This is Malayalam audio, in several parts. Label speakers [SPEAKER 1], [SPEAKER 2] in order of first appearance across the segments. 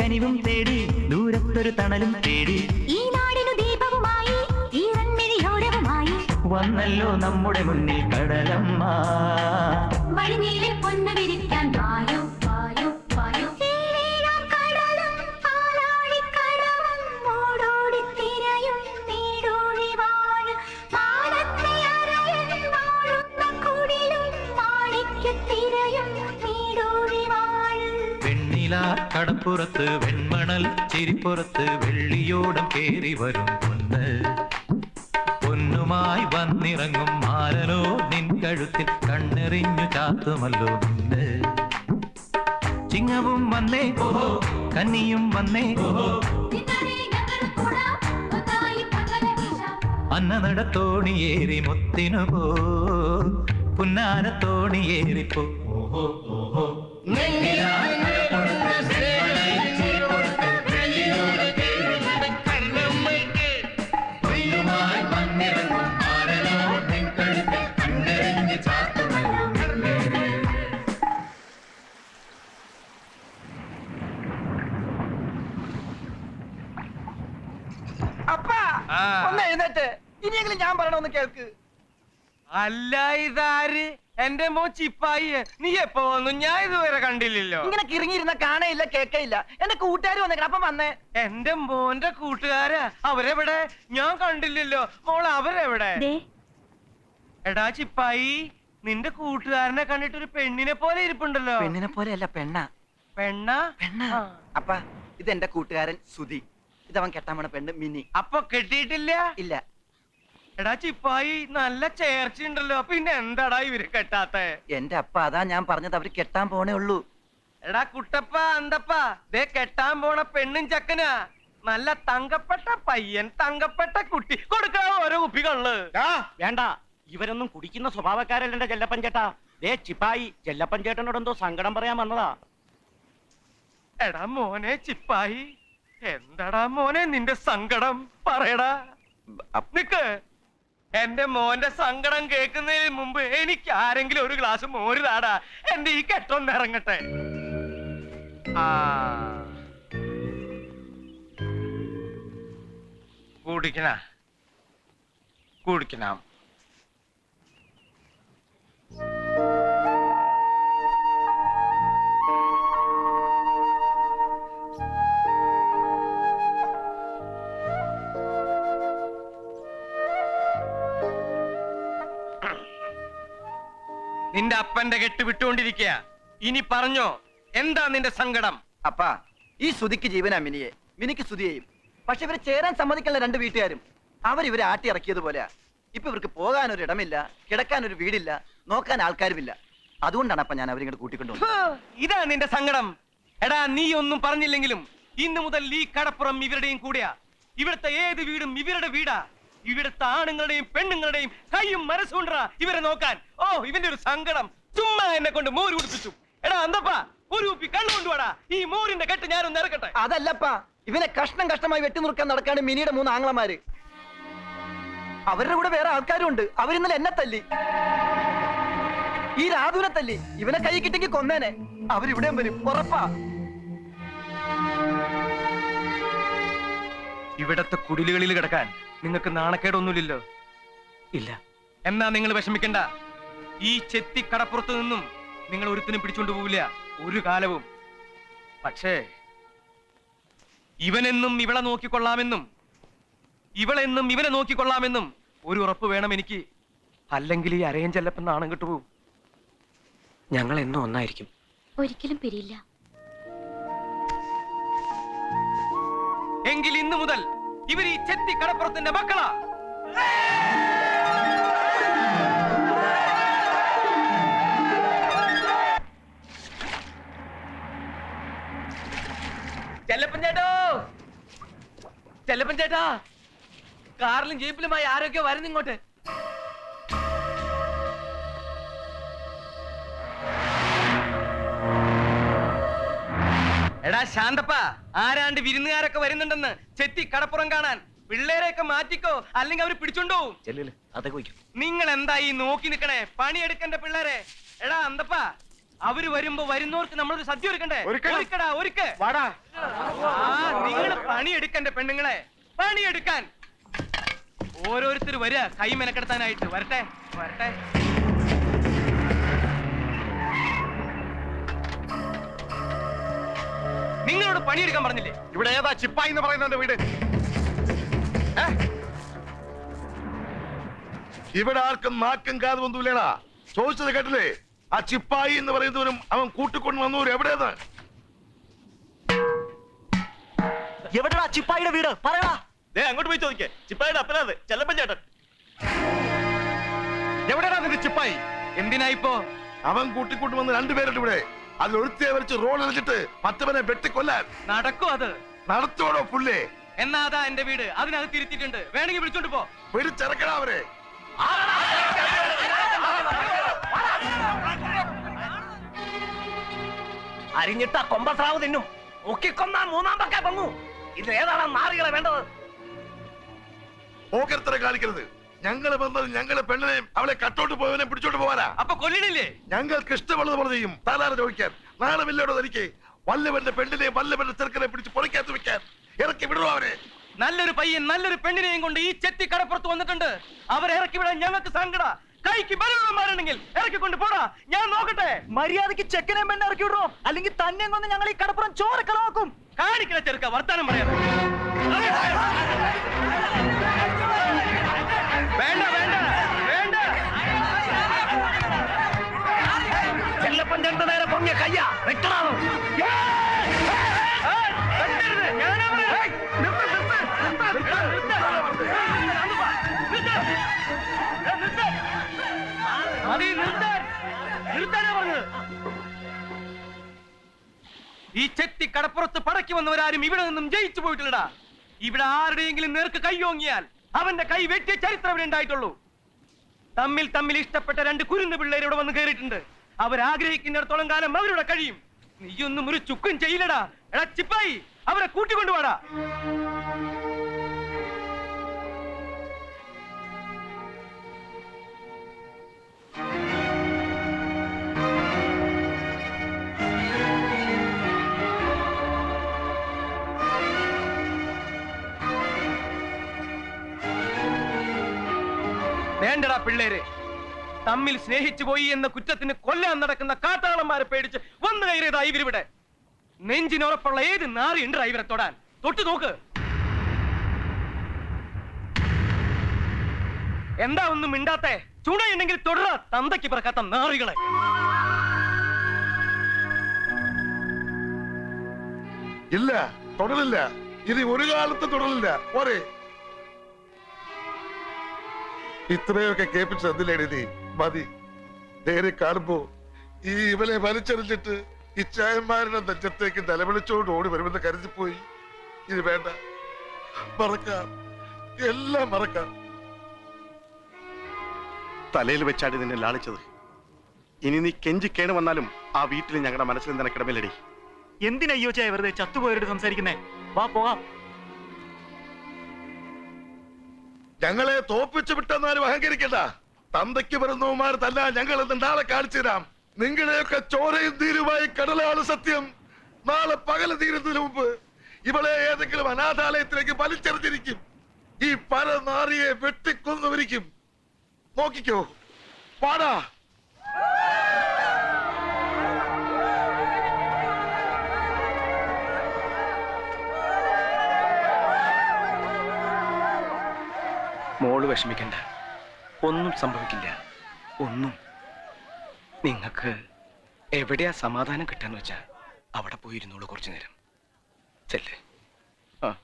[SPEAKER 1] കനിവും തേടി ദൂരത്തൊരു തണലും തേടി.
[SPEAKER 2] ഈ നാടിനു ദീപവുമായി ഈ നന്മിഴിയോരവുമായി
[SPEAKER 1] വന്നല്ലോ നമ്മുടെ മുന്നിൽ കടലമ്മ.
[SPEAKER 2] വഴിനീളെ പൊന്നു വിരിക്കാൻ വായോ.
[SPEAKER 3] കടപ്പുറത്ത് വെൺമണൽ ചിരിപ്പുറത്ത് വെള്ളിയോടം കേറി വരും പൊന്ന് പൊന്നുമായി വന്നിറങ്ങും മാലനോ നിൻ കഴുത്തിൽ കണ്ണെറിഞ്ഞു ചാത്തുമല്ലോ നിന്ന്. ചിങ്ങവും വന്നേ കന്നിയും വന്നേ. അന്ന നടത്തോണിയേറി മുത്തിനു പോ പുന്നാരത്തോണിയേറിപ്പോ
[SPEAKER 4] അപ്പാ പറയണമെന്ന് കേൾക്ക്.
[SPEAKER 5] അല്ല ഇതാര്? എന്റെ മോ ചിപ്പായി നീ എപ്പോ വന്നു? ഞാൻ ഇതുവരെ കണ്ടില്ലല്ലോ.
[SPEAKER 4] ഇങ്ങനെ കിറങ്ങിയിരുന്ന കാണയില്ല കേക്കയില്ല എന്റെ കൂട്ടുകാർ വന്നേ അപ്പം വന്നേ.
[SPEAKER 5] എന്റെ മോന്റെ കൂട്ടുകാരാ? അവരെവിടെ? ഞാൻ കണ്ടില്ലല്ലോ. മോൾ അവരെവിടെ? എടാ ചിപ്പായി നിന്റെ കൂട്ടുകാരനെ കണ്ടിട്ട് ഒരു പെണ്ണിനെ പോലെ ഇരിപ്പുണ്ടല്ലോ.
[SPEAKER 4] പെണ്ണിനെ പോലെ അല്ല പെണ്ണ?
[SPEAKER 5] പെണ്ണ.
[SPEAKER 4] പെണ്ണ അപ്പ ഇത് എന്റെ കൂട്ടുകാരൻ സുധി. ഇതവൻ കെട്ടാമണ പെണ്ണ് മിനി.
[SPEAKER 5] അപ്പൊ കെട്ടിയിട്ടില്ല?
[SPEAKER 4] ഇല്ല.
[SPEAKER 5] എടാ ചിപ്പായി നല്ല ചേർച്ചയുണ്ടല്ലോ പിന്നെ എന്താടാ ഇവർ കെട്ടാത്ത?
[SPEAKER 4] എന്റെ അപ്പ അതാ ഞാൻ പറഞ്ഞത്. അവർ കെട്ടാൻ പോണേ ഉള്ളൂ.
[SPEAKER 5] എടാ കുട്ടപ്പ അന്തപ്പ ദേ കെട്ടാൻ പോണ പെണ്ണും ചക്കനാ. നല്ല തങ്കപ്പെട്ട പയ്യൻ തങ്കപ്പെട്ട കുട്ടി. കൊടുക്കാ ഓരോ കുപ്പികൾ
[SPEAKER 6] വേണ്ട. ഇവരൊന്നും കുടിക്കുന്ന സ്വഭാവക്കാരല്ല എന്റെ ചെല്ലപ്പൻ ചേട്ടാ. ദേ ചിപ്പായി ചെല്ലപ്പൻ ചേട്ടനോട് എന്തോ സങ്കടം പറയാൻ വന്നതാ.
[SPEAKER 5] എടാ മോനെ ചിപ്പായി എന്താടാ മോനെ നിന്റെ സങ്കടം? പറയടാ. നിക്ക്. എന്റെ മോന്റെ സങ്കടം കേൾക്കുന്നതിന് മുമ്പ് എനിക്ക് ആരെങ്കിലും ഒരു ഗ്ലാസ് മോര് താടാ. എന്റെ ഈ കെട്ടൊന്ന് ഇറങ്ങട്ടെ. കുടിക്കണ. കുടിക്കണം. നിന്റെ അപ്പന്റെ കെട്ട് വിട്ടുകൊണ്ടിരിക്കുക ഇനി പറഞ്ഞോ എന്താ നിന്റെ സങ്കടം?
[SPEAKER 4] അപ്പാ ഈ സുതിക്ക് ജീവനാ മിനിയെ. മിനിക്ക് സുധിയെയും പക്ഷെ ഇവരെ ചേരാൻ സമ്മതിക്കുന്ന രണ്ട് വീട്ടുകാരും. അവർ ഇവരെ ആട്ടി ഇറക്കിയതുപോലെ ഇപ്പൊ ഇവർക്ക് പോകാൻ ഒരു ഇടമില്ല കിടക്കാൻ ഒരു വീടില്ല നോക്കാൻ ആൾക്കാരുമില്ല. അതുകൊണ്ടാണ് അപ്പ ഞാൻ അവരിങ്ങോട്ട് കൂട്ടിക്കൊണ്ടു
[SPEAKER 5] ഇതാ നിന്റെ സങ്കടം. എടാ നീ ഒന്നും പറഞ്ഞില്ലെങ്കിലും ഇന്നു മുതൽ ഈ കടപ്പുറം ഇവരുടെയും കൂടിയാ. ഇവിടുത്തെ ഏത് വീടും ഇവരുടെ വീടാ. ഇവിടുത്തെ ആണുങ്ങളുടെയും പെണ്ണുങ്ങളുടെയും കൈയും മനസ്സുണ്ടാ ഇവരെ നോക്കാൻ. ഓ ഇവന്റെ ഒരു സങ്കടം. ചുമ്മാ എന്നെ കൊണ്ട് മോര് കുടിപ്പിച്ചു. എടാ അന്തപ്പാ ഒരു കുപ്പി കണ്ണു കൊണ്ടുവാടാ. ഈ മോരിന്റെ കെട്ട് ഞാനൊന്ന് ഇറക്കട്ടെ.
[SPEAKER 4] അതല്ലപ്പാ ഇവനെ കഷ്ണം കഷ്ടമായി വെട്ടി നുറുക്കാൻ നടക്കാണ് മിനിയുടെ മൂന്ന് ആങ്ങളമാര്. അവരുടെ കൂടെ വേറെ ആൾക്കാരും ഉണ്ട് അവരിന്നലെ എന്നെ തല്ലി. ഈ രാധുവിനെ തല്ലി. ഇവനെ കൈ കിട്ടിക്ക് കൊന്നേനെ. അവരിവിടെയും വരും. ഉറപ്പാ.
[SPEAKER 5] ഇവിടത്തെ കുടിലുകളിൽ കിടക്കാൻ നിങ്ങൾക്ക് നാണക്കേടൊന്നുമില്ലല്ലോ.
[SPEAKER 6] ഇല്ല.
[SPEAKER 5] എന്നാ നിങ്ങൾ വിഷമിക്കണ്ട. ഈ ചെത്തി കടപ്പുറത്ത് നിന്നും നിങ്ങൾ ഒരുത്തിനും പിടിച്ചോണ്ട് പോവില്ല. ഒരു കാലവും. പക്ഷേ ഇവനെന്നും ഇവളെ നോക്കിക്കൊള്ളാമെന്നും ഇവളെന്നും ഇവനെ നോക്കിക്കൊള്ളാമെന്നും ഒരു ഉറപ്പ് വേണം എനിക്ക്. അല്ലെങ്കിൽ ഈ അരയൻ ചെല്ലപ്പം നാണം കിട്ടുപോകും.
[SPEAKER 6] ഞങ്ങൾ എന്നും ഒന്നായിരിക്കും.
[SPEAKER 2] ഒരിക്കലും പിരിയില്ല.
[SPEAKER 5] എങ്കിൽ ഇന്നു മുതൽ ഇവർ ഈ ചെത്തി കടപ്പുറത്തിന്റെ മക്കളാ. ചെല്ലപ്പൻ ചേട്ടോ. ചെല്ലപ്പൻ ചേട്ടാ കാറിലും ജീപ്പിലുമായി ആരൊക്കെ വരുന്നു എടാ ശാന്തപ്പ ആരാണ്ട് വിരുന്നുകാരൊക്കെ വരുന്നുണ്ടെന്ന് ചെത്തി കടപ്പുറം കാണാൻ പിള്ളേരെയൊക്കെ മാറ്റിക്കോ അല്ലെങ്കിൽ അവർ പിടിച്ചോണ്ടോ നിങ്ങൾ എന്താ ഈ നോക്കി നിക്കണേ? പണിയെടുക്കണ്ട പിള്ളേരെ. എടാ അന്തപ്പ അവർ വരുമ്പോ വരുന്നവർക്ക് നമ്മളൊരു സദ്യ ഒരുക്കണ്ടേ?
[SPEAKER 6] ഒരുക്കണം.
[SPEAKER 5] ഒരുക്കടാ ഒരുക്ക്.
[SPEAKER 6] വാടാ.
[SPEAKER 5] ആ നിങ്ങൾ പണിയെടുക്കണ്ടേ പെണ്ണുങ്ങളെ? പണിയെടുക്കാൻ. ഓരോരുത്തർ വരിക കൈ മെനക്കെടുത്താനായിട്ട്. വരട്ടെ വരട്ടെ. നിങ്ങളോട് പണിയെടുക്കാൻ പറഞ്ഞില്ലേ?
[SPEAKER 6] ഇവിടെ ഏതാ ചിപ്പായി എന്ന് പറയുന്നവന്റെ വീട്?
[SPEAKER 7] ഇവിടെ ആർക്കും നാക്കും കാതും ഒന്നുമില്ലേടാ. ചോദിച്ചത് കേട്ടില്ലേ? ആ ചിപ്പായി എന്ന് പറയുന്നവരും അവൻ കൂട്ടിക്കൊണ്ട് വന്നവരും എവിടെയാണ്?
[SPEAKER 4] എവിടെടാ ചിപ്പായിയുടെ വീട്? പറയടാ.
[SPEAKER 6] ദേ അങ്ങോട്ട് പോയി ചോദിക്കേ. ചിപ്പായിയുടെ അപ്പനാത് ചെല്ലപ്പൻ ചേട്ടൻ. എവിടെയാണ് നിന്റെ ചിപ്പായി?
[SPEAKER 5] എന്തിനായിപ്പോ
[SPEAKER 7] അവൻ കൂട്ടിക്കൊണ്ട് വന്ന് രണ്ടുപേരുണ്ട് ഇവിടെ. അതിൽ ഒരുത്തിയെ വരച്ച് റോഡ് എറിഞ്ഞിട്ട് മറ്റവനെ വെട്ടിക്കൊല്ലാൻ.
[SPEAKER 5] നടക്കും അത്.
[SPEAKER 7] നടത്തോടോ പുല്ലേ
[SPEAKER 5] എന്നാ അതാ എന്റെ വീട്. അതിനകത്ത് തിരുത്തിട്ടുണ്ട് വേണമെങ്കിൽ വിളിച്ചോണ്ട് പോ.
[SPEAKER 7] പിടിച്ചിറക്കണ അവരെ
[SPEAKER 6] അരിഞ്ഞിട്ട കൊമ്പസ്രാവ് തിന്നും. ഒക്കിക്കൊന്ന മൂന്നാം പക്ക പൊങ്ങു. ഇത് ഏതാണ് നാറികളെ വേണ്ടത്?
[SPEAKER 7] ഓക്കരത്തരെ കാണിക്കരുത്. ഞങ്ങൾ വന്നത് ഞങ്ങളെ പെണ്ണിനെയും അവളെ കട്ടോട്ട് പോയവനെ പിടിച്ചോട്ട് പോവാനാ.
[SPEAKER 5] അപ്പൊ കൊല്ലിണില്ലേ
[SPEAKER 7] ഞങ്ങൾക്ക് ഇഷ്ടമുള്ളത് പോലെ ചെയ്യും. താലാറ് ചോദിക്കാൻ. നാളെ തനിക്ക് വല്ലവന്റെ പെണ്ണിനെയും വല്ലവന്റെ ചെറുക്കനെ പിടിച്ച് പൊളിക്കാത്ത വെക്കാൻ. ഇറക്കി വിടുവോ അവരെ?
[SPEAKER 5] നല്ലൊരു പയ്യൻ നല്ലൊരു പെണ്ണിനെയും കൊണ്ട് ഈ ചെത്തി കടപ്പുറത്ത് വന്നിട്ടുണ്ട്. അവരെ ഇറക്കി വിടാൻ ഞങ്ങൾക്ക് സങ്കട. കൈക്ക് ബലമാരണെങ്കിൽ ഇറക്കി കൊണ്ട് പോടാ. ഞാൻ നോക്കട്ടെ.
[SPEAKER 4] മര്യാദയ്ക്ക് ചെക്കനെ പെണ്ണെ ഇറക്കി വിടുവോ അല്ലെങ്കിൽ തന്നെ കൊന്ന് ഞങ്ങൾ ഈ കടപ്പുറം ചോരക്കളവാക്കും
[SPEAKER 5] കാണിക്കണ ചെറുക്ക വർത്താനം പറയാം വേണ്ട വേണ്ട വേണ്ട.
[SPEAKER 6] ചെല്ലപ്പൻ ചേട്ടൻ നേരെ പൊങ്ങിയ കയ്യാ. വെട്ടണോ.
[SPEAKER 5] ഈ ചെത്തി കടപ്പുറത്ത് പടക്കി വന്നവരാരും ഇവിടെ നിന്നും ജയിച്ചു പോയിട്ടില്ലടാ. ഇവിടെ ആരുടെയെങ്കിലും നേർക്ക് കൈയോങ്ങിയാൽ അവന്റെ കൈ വെട്ടിയ ചരിത്രം ഇവിടെ ഉണ്ടായിട്ടുള്ളൂ. തമ്മിൽ തമ്മിൽ ഇഷ്ടപ്പെട്ട രണ്ട് കുരുന്ന് പിള്ളേർ ഇവിടെ വന്ന് കയറിയിട്ടുണ്ട് അവരാഗ്രഹിക്കുന്നിടത്തോളം കാലം അവരുടെ കഴിയും. നീയൊന്നും ഒരു ചുക്കും ചെയ്യില്ലടാ. എടാ ചിപ്പായി അവരെ കൂട്ടിക്കൊണ്ടുവാടാ. പിള്ളേര്. തമ്മിൽ സ്നേഹിച്ചു പോയി എന്ന കുറ്റത്തിന് കൊല്ലാൻ നടക്കുന്ന കാട്ടാളന്മാരെ പേടിച്ച് വന്നു കയറിയതാ ഇവരിവിടെ. നെഞ്ചിനുറപ്പുള്ള ഏത് നാറിയുണ്ട് ഇവരെ തൊടാൻ? തൊട്ടു നോക്ക്. എന്താ ഒന്നും മിണ്ടാത്തെ? ചുണയുണ്ടെങ്കിൽ തുടരാ തന്തയ്ക്ക് പിറക്കാത്ത നാറികളെ.
[SPEAKER 7] ഇല്ല തുടരില്ല ഇത് ഒരു കാലത്ത് തുടരില്ല പോരെ. ഇത്രയൊക്കെ കേൾപ്പിച്ച് തന്നില്ലേടി നീ. മതി. നേരെ കാണുമ്പോ ഈ ഇവനെ വലിച്ചെറിഞ്ഞിട്ട് ഇച്ചായന്മാരുടെ നെഞ്ചത്തേക്ക് നിലവിളിച്ചോണ്ട് ഓടി വരുമെന്ന് കരുതിപ്പോയി. ഇത് വേണ്ട. മറക്കാം. എല്ലാം മറക്കാം.
[SPEAKER 8] തലയിൽ വെച്ചാടി നിന്നെ ലാളിച്ചത്. ഇനി നീ കെഞ്ചി കേണു വന്നാലും ആ വീട്ടിൽ ഞങ്ങളുടെ മനസ്സിൽ നിനക്കിടമില്ലടി
[SPEAKER 4] എന്തിനയ്യോ ചായ വെറുതെ ചത്തുപോയവരോട് സംസാരിക്കുന്നേ? വാ പോകാം.
[SPEAKER 7] ഞങ്ങളെ തോപ്പിച്ചു വിട്ടെന്നാലും അഹങ്കരിക്കണ്ട. തന്തയ്ക്ക് വരുന്നവന്മാർ തല്ല ഞങ്ങൾ നാളെ കാണിച്ചു തരാം. നിങ്ങളെയൊക്കെ ചോരയും തീരുമായി കടലാണ് സത്യം. നാളെ പകൽ തീരുന്നതിന് മുമ്പ് ഇവളെ ഏതെങ്കിലും അനാഥാലയത്തിലേക്ക് വലിച്ചെറിഞ്ഞിരിക്കും. ഈ പല പരനാറിയെ വെട്ടിക്കൊന്നുവരിക്കും നോക്കിക്കോ. പാടാ
[SPEAKER 5] മോൾ വിഷമിക്കണ്ട. ഒന്നും സംഭവിക്കില്ല. ഒന്നും. നിങ്ങൾക്ക് എവിടെയാ സമാധാനം കിട്ടാന്ന് വെച്ചാ അവിടെ പോയിരുന്നോളൂ കുറച്ചു നേരം. ചെല്ലേ.
[SPEAKER 8] ആ.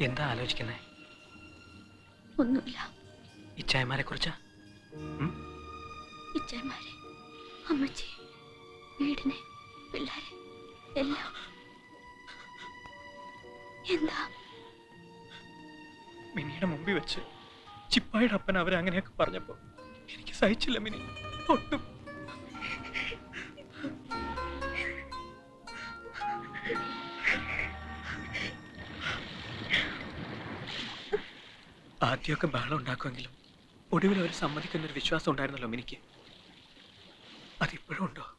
[SPEAKER 5] എന്താ ആലോചിക്കുന്നേ?
[SPEAKER 2] ഒന്നുമില്ല.
[SPEAKER 5] ഇച്ചായമാരെ കുറിച്ചാ
[SPEAKER 2] അമ്മച്ചി വീടിനെ പിള്ളേരെ എല്ലാം. എന്താ?
[SPEAKER 9] മിനിയുടെ മുമ്പിൽ വെച്ച് ചിപ്പായുടെ അപ്പൻ അവരെ അങ്ങനെയൊക്കെ പറഞ്ഞപ്പോ എനിക്ക് സഹിച്ചില്ല മിനി. ഒട്ടും ആദ്യമൊക്കെ ബഹളം ഉണ്ടാക്കുമെങ്കിലും ഒടുവിൽ അവർ സമ്മതിക്കുന്നൊരു വിശ്വാസം ഉണ്ടായിരുന്നല്ലോ മിനിക്ക്. അതിപ്പോഴും ഉണ്ടോ?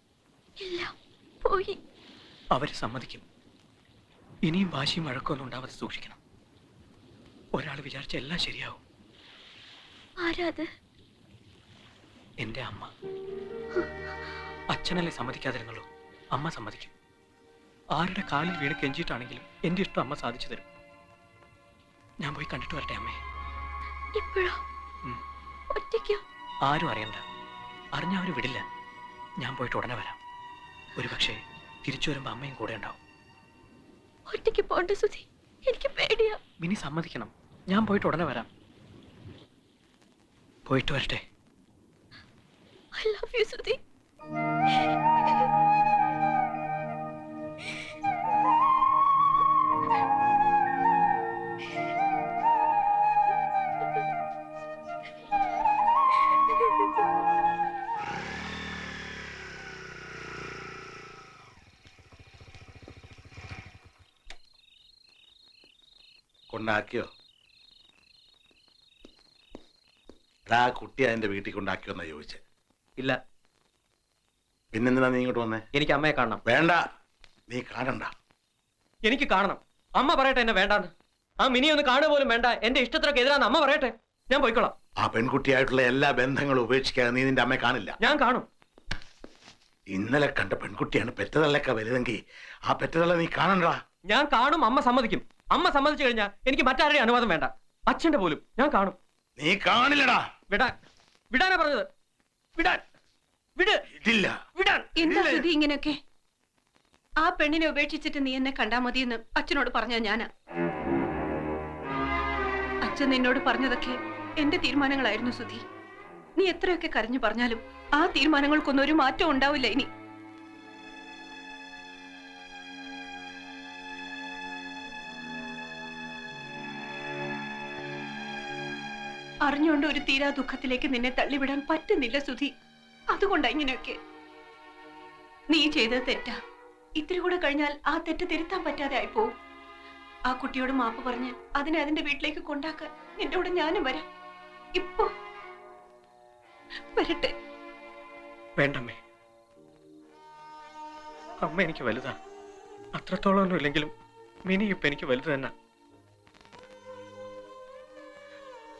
[SPEAKER 2] ഇല്ല പോയി.
[SPEAKER 9] അവർ സമ്മതിക്കും. ഇനിയും വാശിയും വഴക്കൊന്നും ഉണ്ടാവാതെ സൂക്ഷിക്കണം. ഒരാൾ വിചാരിച്ച എല്ലാം ശരിയാവും. എന്റെ അമ്മ. അച്ഛനല്ലേ സമ്മതിക്കാതിരുന്നുള്ളൂ. അമ്മ സമ്മതിക്കും. ആരുടെ കാലിൽ വീണ് കെഞ്ചിയിട്ടാണെങ്കിലും എന്റെ ഇഷ്ടം അമ്മ സാധിച്ചു തരും. ഞാൻ പോയി കണ്ടിട്ട് വരട്ടെ അമ്മേ.
[SPEAKER 2] ഇപ്പോഴോ?
[SPEAKER 9] ഉം.
[SPEAKER 2] ഒറ്റയ്ക്കോ?
[SPEAKER 9] ആരും അറിയണ്ട. അറിഞ്ഞ അവർ വിടില്ല. ഞാൻ പോയിട്ട് ഉടനെ വരാം. ഒരു പക്ഷേ തിരിച്ചു വരുമ്പോ അമ്മയും കൂടെ ഉണ്ടാവും.
[SPEAKER 2] ഒറ്റയ്ക്ക് പോണ്ട സുധി. എനിക്ക് പേടിയാ.
[SPEAKER 9] ഇനി സമ്മതിക്കണം. ഞാൻ പോയിട്ട് ഉടനെ വരാം. പോയിട്ട് വരട്ടെ.
[SPEAKER 2] I love you Sudhi.
[SPEAKER 7] കൊണ്ടാക്കിയോ? ആ കുട്ടി അതിന്റെ വീട്ടിൽ കൊണ്ടാക്കിയോ എന്നാ ചോദിച്ചേ.
[SPEAKER 5] ഇല്ല.
[SPEAKER 7] പിന്നെന്തിനാ നീ ഇങ്ങോട്ട് വന്നേ?
[SPEAKER 5] എനിക്ക് അമ്മയെ കാണണം.
[SPEAKER 7] വേണ്ട. നീ കാണണ്ട.
[SPEAKER 5] എനിക്ക് കാണണം. അമ്മ പറയട്ടെ എന്നെ വേണ്ടാന്ന്. ആ മിനി ഒന്ന് കാണുക പോലും വേണ്ട. എന്റെ ഇഷ്ടത്തിനൊക്കെ എതിരാന്ന് അമ്മ പറയട്ടെ. ഞാൻ പോയിക്കോളാം.
[SPEAKER 7] ആ പെൺകുട്ടിയായിട്ടുള്ള എല്ലാ ബന്ധങ്ങളും ഉപേക്ഷിക്കാതെ നീ നിന്റെ അമ്മയെ കാണില്ല.
[SPEAKER 5] ഞാൻ കാണും.
[SPEAKER 7] ഇന്നലെ കണ്ട പെൺകുട്ടിയാണ് പെറ്റതള്ളക്ക വലുതെങ്കിൽ ആ പെറ്റതള്ള നീ കാണണ്ടടാ.
[SPEAKER 5] ഞാൻ കാണും അമ്മ സമ്മതിക്കും. അമ്മ സമ്മതിച്ചു കഴിഞ്ഞാൽ എനിക്ക് മറ്റാരുടെയും അനുവാദം വേണ്ട. അച്ഛന്റെ പോലും. ഞാൻ കാണും.
[SPEAKER 7] നീ കാണില്ലടാ.
[SPEAKER 5] വിടാൻ വിടാനാ പറഞ്ഞത്. വിടാൻ. വിട്.
[SPEAKER 7] ഇല്ല
[SPEAKER 5] വിടാൻ.
[SPEAKER 10] എന്താ ഇങ്ങനെയൊക്കെ? ആ പെണ്ണിനെ ഉപേക്ഷിച്ചിട്ട് നീ എന്നെ കണ്ടാ മതിയെന്ന് അച്ഛനോട് പറഞ്ഞ ഞാനാ. അച്ഛൻ നിന്നോട് പറഞ്ഞതൊക്കെ എന്റെ തീരുമാനങ്ങളായിരുന്നു സുധി നീ എത്രയൊക്കെ കരഞ്ഞു പറഞ്ഞാലും ആ തീരുമാനങ്ങൾക്കൊന്നും ഒരു മാറ്റം ഉണ്ടാവില്ല ഇനി. അറിഞ്ഞുകൊണ്ട് ഒരു തീരാ ദുഃഖത്തിലേക്ക് നിന്നെ തള്ളിവിടാൻ പറ്റുന്നില്ല സുധി. അതുകൊണ്ടാ ഇങ്ങനെയൊക്കെ. നീ ചെയ്തത് തെറ്റാ. ഇത്തിരി കൂടെ കഴിഞ്ഞാൽ ആ തെറ്റ് തിരുത്താൻ പറ്റാതെ ആയിപ്പോവും. ആ കുട്ടിയോട് മാപ്പ് പറഞ്ഞ് അതിനെ അതിന്റെ വീട്ടിലേക്ക് കൊണ്ടാക്കാൻ നിന്റെ കൂടെ ഞാനും വരാം. ഇപ്പൊ. വരട്ടെ.
[SPEAKER 9] വേണ്ടമ്മേ. അമ്മ എനിക്ക് വലുതാ. അത്രത്തോളം ഒന്നും ഇല്ലെങ്കിലും മിനി ഇപ്പൊ എനിക്ക് വലുത് തന്നെ.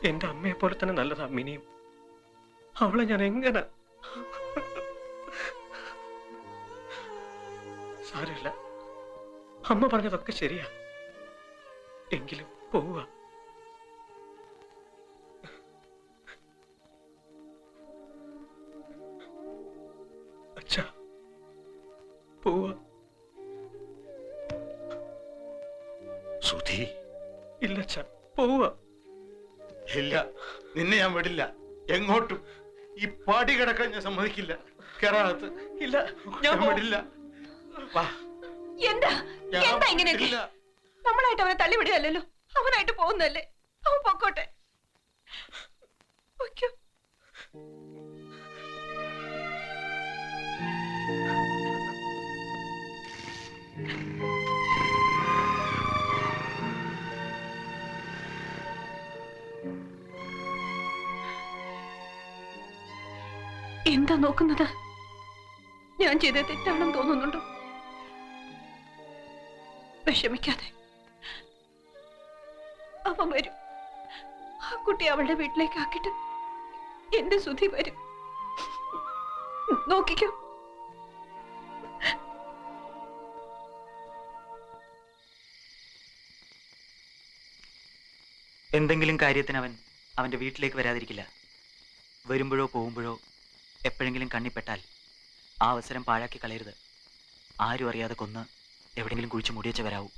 [SPEAKER 9] എന്റെ അമ്മയെ പോലെ തന്നെ നല്ലതാ മിനിയും. അവളെ ഞാൻ എങ്ങനെ സാരമില്ല. അമ്മ പറഞ്ഞതൊക്കെ ശരിയാ. എങ്കിലും പോവുക. അച്ഛാ പോവുക.
[SPEAKER 7] സുധി
[SPEAKER 9] ഇല്ല അച്ഛാ പോവുക.
[SPEAKER 7] ഇല്ല. നിന്നെ ഞാൻ വിടില്ല. എങ്ങോട്ടും. ഈ പാടി കിടക്കാൻ ഞാൻ സമ്മതിക്കില്ല. കേറാകത്ത്.
[SPEAKER 9] ഇല്ല.
[SPEAKER 7] ഞാൻ വിടില്ല. വാ.
[SPEAKER 10] എന്താ? എന്താ ഇങ്ങനെയൊക്കെ. നമ്മളായിട്ട് അവനെ തള്ളിവിടുകയല്ലോ അവനായിട്ട് പോകുന്നല്ലേ അവൻ പൊക്കോട്ടെ. പൊയ്ക്കോ. എന്താ നോക്കുന്നത്? ഞാൻ ചെയ്ത തെറ്റാണെന്ന് തോന്നുന്നുണ്ടോ? വിഷമിക്കാതെ. അവൻ വരും. ആ കുട്ടി അവളുടെ വീട്ടിലേക്ക് ആക്കിട്ട് എന്റെ സുധി വരും. നോക്കിക്കോ.
[SPEAKER 1] എന്തെങ്കിലും കാര്യത്തിന് അവൻ അവന്റെ വീട്ടിലേക്ക് വരാതിരിക്കില്ല. വരുമ്പോഴോ പോകുമ്പോഴോ എപ്പോഴെങ്കിലും കണ്ണിപ്പെട്ടാൽ ആ അവസരം പാഴാക്കി കളയരുത്. ആരും അറിയാതെ കൊന്ന് എവിടെയെങ്കിലും കുഴിച്ചു മുടിയച്ച വരാവൂ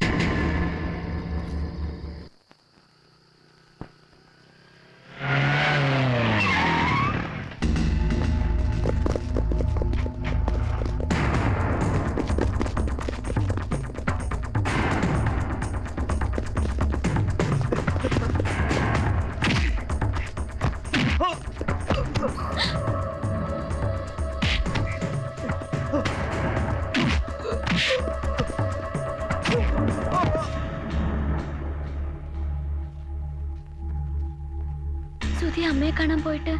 [SPEAKER 2] സുധി അമ്മയെ കാണാൻ പോയിട്ട്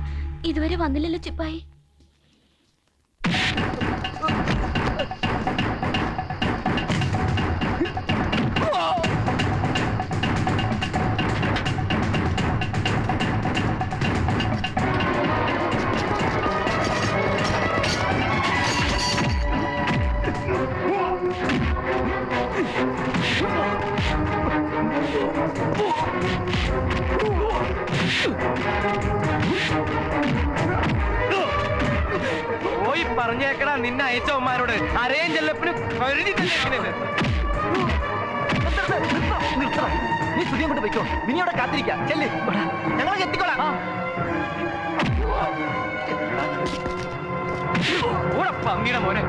[SPEAKER 2] ഇതുവരെ വന്നില്ലല്ലോ ചിപ്പായി.
[SPEAKER 5] പോയി പറഞ്ഞേക്കടാ നിന്നെ അയച്ചവന്മാരോട്. അരയും ചെല്ലപ്പിന് കരുതി തന്നെ.
[SPEAKER 4] നീ സുധിയും കൊണ്ട് പോയിക്കോ. മിനി അവിടെ കാത്തിരിക്കാം. ചെല്ല്. ഞങ്ങൾ എത്തിക്കോളാം
[SPEAKER 5] പന്നിയുടെ മോനെ.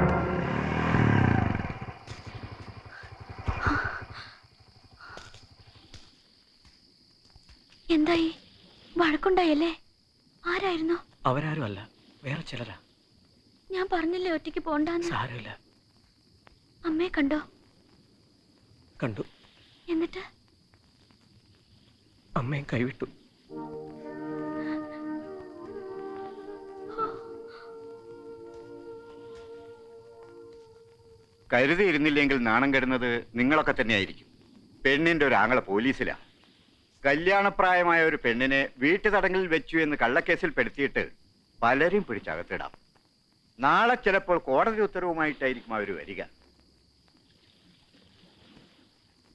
[SPEAKER 2] എന്തായി? വഴക്കുണ്ടായല്ലേ? ആരായിരുന്നു?
[SPEAKER 9] അവരാരും അല്ല. വേറെ ചിലരാ.
[SPEAKER 2] ഞാൻ പറഞ്ഞില്ലേ ഒറ്റയ്ക്ക് പോണ്ടാന്ന്?
[SPEAKER 9] സാരമില്ല.
[SPEAKER 2] അമ്മയെ കണ്ടോ?
[SPEAKER 9] കണ്ടു.
[SPEAKER 2] എന്നിട്ട്?
[SPEAKER 9] അമ്മയെ കൈവിട്ടു.
[SPEAKER 11] കരുതിയിരുന്നില്ലെങ്കിൽ നാണം കെടുന്നത് നിങ്ങളൊക്കെ തന്നെയായിരിക്കും. പെണ്ണിന്റെ ഒരു ആങ്ങളെ പോലീസിലാ. കല്യാണപ്രായമായ ഒരു പെണ്ണിനെ വീട്ടുതടങ്കിൽ വെച്ചു എന്ന് കള്ളക്കേസിൽ പെടുത്തിയിട്ട് പലരും പിടിച്ചകത്തിടാം. നാളെ ചിലപ്പോൾ കോടതി ഉത്തരവുമായിട്ടായിരിക്കും അവർ വരിക.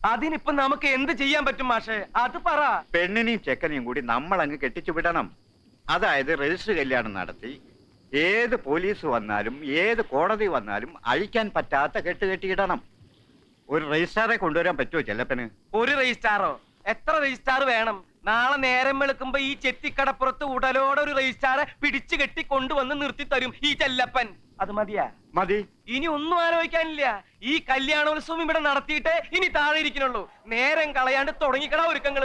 [SPEAKER 5] അതിനിപ്പോ നമുക്ക് എന്ത് ചെയ്യാൻ പറ്റും മാഷേ? അത് പറ.
[SPEAKER 11] പെണ്ണിനെയും ചെക്കനെയും കൂടി നമ്മൾ അങ്ങ് കെട്ടിച്ചു വിടണം. അതായത് രജിസ്റ്റർ കല്യാണം നടത്തി ഏത് പോലീസ് വന്നാലും ഏത് കോടതി വന്നാലും അഴിക്കാൻ പറ്റാത്ത കെട്ട് കെട്ടിയിടണം ഒരു രജിസ്ട്രാറെ കൊണ്ടുവരാൻ പറ്റുമോ ചെല്ലപ്പന്?
[SPEAKER 5] ഒരു രജിസ്റ്റാറോ എത്ര രജിസ്റ്റാർ വേണം? നാളെ നേരം വെളുക്കുമ്പോ ഈ ചെത്തിക്കടപ്പുറത്ത് ഉടലോടെ ഒരു രജിസ്റ്റാറെ പിടിച്ചു കെട്ടി കൊണ്ടുവന്ന് നിർത്തി തരും ഈ ചെല്ലപ്പൻ. അത് മതിയാ?
[SPEAKER 11] മതി.
[SPEAKER 5] ഇനി ഒന്നും ആലോചിക്കാനില്ല. ഈ കല്യാണോത്സവം ഇവിടെ നടത്തിയിട്ടേ ഇനി താഴെ ഇരിക്കണുള്ളൂ നേരം കളയാണ്ട് തുടങ്ങിക്കണ ഒരുക്കങ്ങൾ.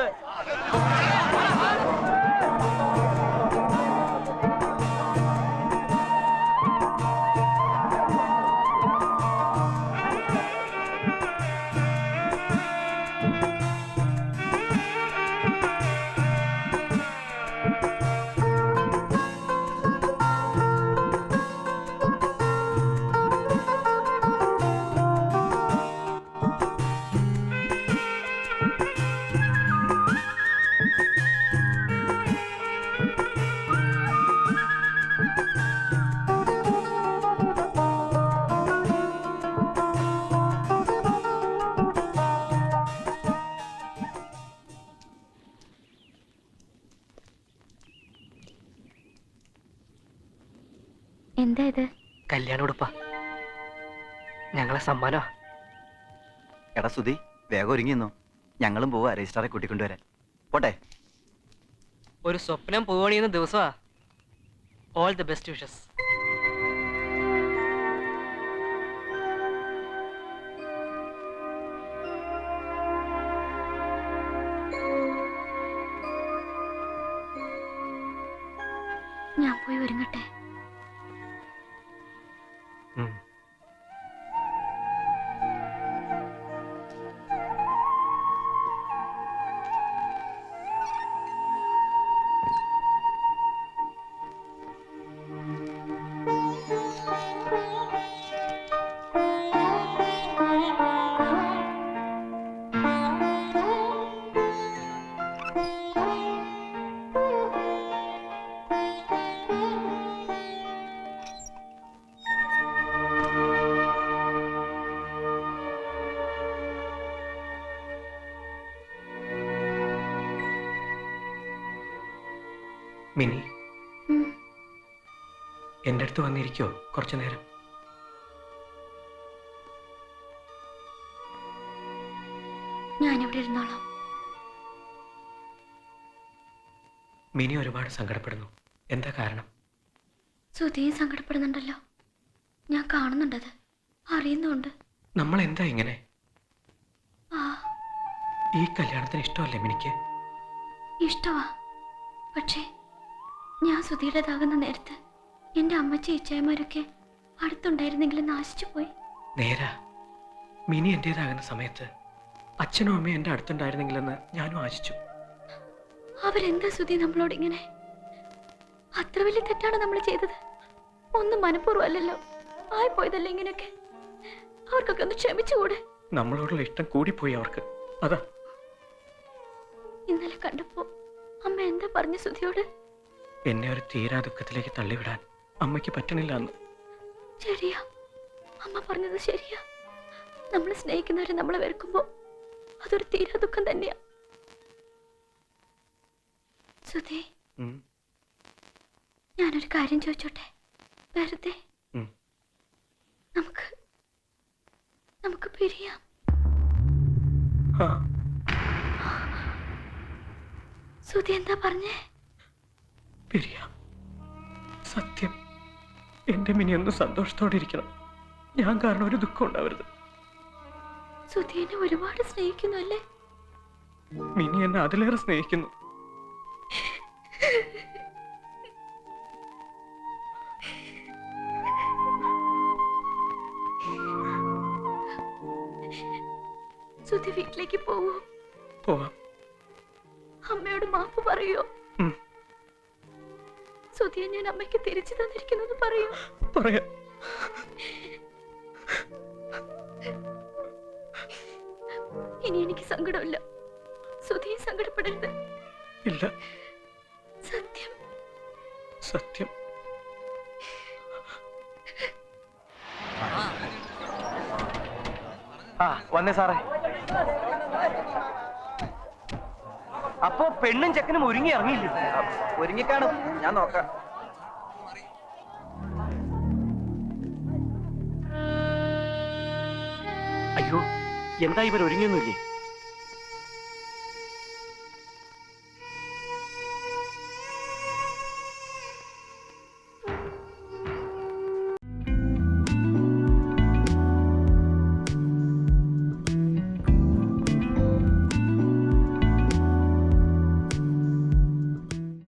[SPEAKER 2] എന്താ ഇത്
[SPEAKER 9] കല്യാണ ഉടുപ്പാ. ഞങ്ങളെ സമ്മാനോ
[SPEAKER 1] എടാ സുധി വേഗം ഒരുങ്ങിന്നോ ഞങ്ങളും പോവാ രജിസ്ട്രാറെ കൂട്ടിക്കൊണ്ടുവരാൻ. പോട്ടെ.
[SPEAKER 9] ഒരു സ്വപ്നം പോവണിയെന്ന ദിവസമാ. ഓൾ ദി ബെസ്റ്റ് വിഷസ് അടുത്ത് വന്നിരിക്കോ കുറച്ചു നേരം.
[SPEAKER 2] ഞാനിവിടെ ഇരുന്നോളാം.
[SPEAKER 9] മിനി ഒരുപാട് സങ്കടപ്പെടുന്നു. എന്താ കാരണം?
[SPEAKER 2] സുധിയും സങ്കടപ്പെടുന്നുണ്ടല്ലോ. ഞാൻ കാണുന്നുണ്ടത്. അറിയുന്നുണ്ട്.
[SPEAKER 9] നമ്മൾ എന്താ ഇങ്ങനെ ഈ കല്യാണത്തിന് ഇഷ്ടമല്ലേ മിനിക്ക്?
[SPEAKER 2] ഇഷ്ടമാ പക്ഷേ ഞാൻ സുധിയുടേതാകുന്ന നേരത്ത് എന്റെ അമ്മച്ചി ഇച്ചായമാരൊക്കെ അടുത്തുണ്ടായിരുന്നെങ്കിൽ നാശിച്ചു പോയി.
[SPEAKER 9] നേരാ. മിനി എന്റേതാകുന്ന സമയത്ത് അച്ഛനും അമ്മയും എന്റെ അടുത്തുണ്ടായിരുന്നെങ്കിലെന്ന് ഞാനും ആശിച്ചു.
[SPEAKER 2] അവരെന്താ സുധി നമ്മളോട് ഇങ്ങനെ? അത്ര വലിയ തെറ്റാണ് നമ്മൾ ചെയ്തത്. ഒന്നും മനഃപൂർവം അല്ലല്ലോ ആയി പോയതല്ലേ ഇങ്ങനെയൊക്കെ? അവർക്കൊക്കെ ഒന്ന് ക്ഷമിച്ചുകൂടെ?
[SPEAKER 9] നമ്മളോടുള്ള ഇഷ്ടം കൂടിപ്പോയി അവർക്ക്. അതാ.
[SPEAKER 2] ഇന്നലെ കണ്ടപ്പോ അമ്മ എന്താ പറഞ്ഞു സുധിയോട്?
[SPEAKER 9] എന്നെ ഒരു തീരാ ദുഃഖത്തിലേക്ക് തള്ളിവിടാൻ. അമ്മയ്ക്ക് പറ്റണില്ല എന്ന്
[SPEAKER 2] ശരിയാ. അമ്മ പറഞ്ഞത് ശരിയാ. നമ്മൾ സ്നേഹിക്കുന്നവരെ നമ്മളെ വെറുക്കുമ്പോ അതൊരു തീരാ ദുഃഖം തന്നെയാ. സുധി. ഞാനൊരു കാര്യം ചോദിച്ചോട്ടെ? വെറുതെ. നമുക്ക് നമുക്ക് പിരിയാം. സുധി എന്താ പറഞ്ഞേ?
[SPEAKER 9] പിരിയാം. സത്യം. എന്റെ മിനി ഒന്ന് സന്തോഷത്തോടെ ഇരിക്കണം ഞാൻ കാരണം ഒരു ദുഃഖം ഉണ്ടാവരുത്.
[SPEAKER 2] സുധി എന്നെ ഒരുപാട് സ്നേഹിക്കുന്നു അല്ലേ?
[SPEAKER 9] മിനി എന്നെ അതിലേറെ സ്നേഹിക്കുന്നു.
[SPEAKER 2] സുധി വീട്ടിലേക്ക് പോവോ?
[SPEAKER 9] പോവാം.
[SPEAKER 2] അമ്മയോട് മാപ്പ് പറയോ. സുധിയെ ഞാൻ അമ്മയ്ക്ക് തിരിച്ചു തന്നിരിക്കുന്നത് പറയൂ.
[SPEAKER 9] പറയാം.
[SPEAKER 2] ഇനി എനിക്ക് സങ്കടമില്ല. സുധിയെ സങ്കടപ്പെടരുത്.
[SPEAKER 9] ഇല്ല.
[SPEAKER 2] സത്യം.
[SPEAKER 9] സത്യം.
[SPEAKER 5] ആ വന്നേ സാറേ. അപ്പോ പെണ്ണും ചെക്കനും ഒരുങ്ങി ഇറങ്ങിയില്ല?
[SPEAKER 4] ഒരുങ്ങിക്കാണും. ഞാൻ നോക്കാം.
[SPEAKER 6] അയ്യോ എന്താ ഇവർ ഒരുങ്ങിയൊന്നുമില്ലേ?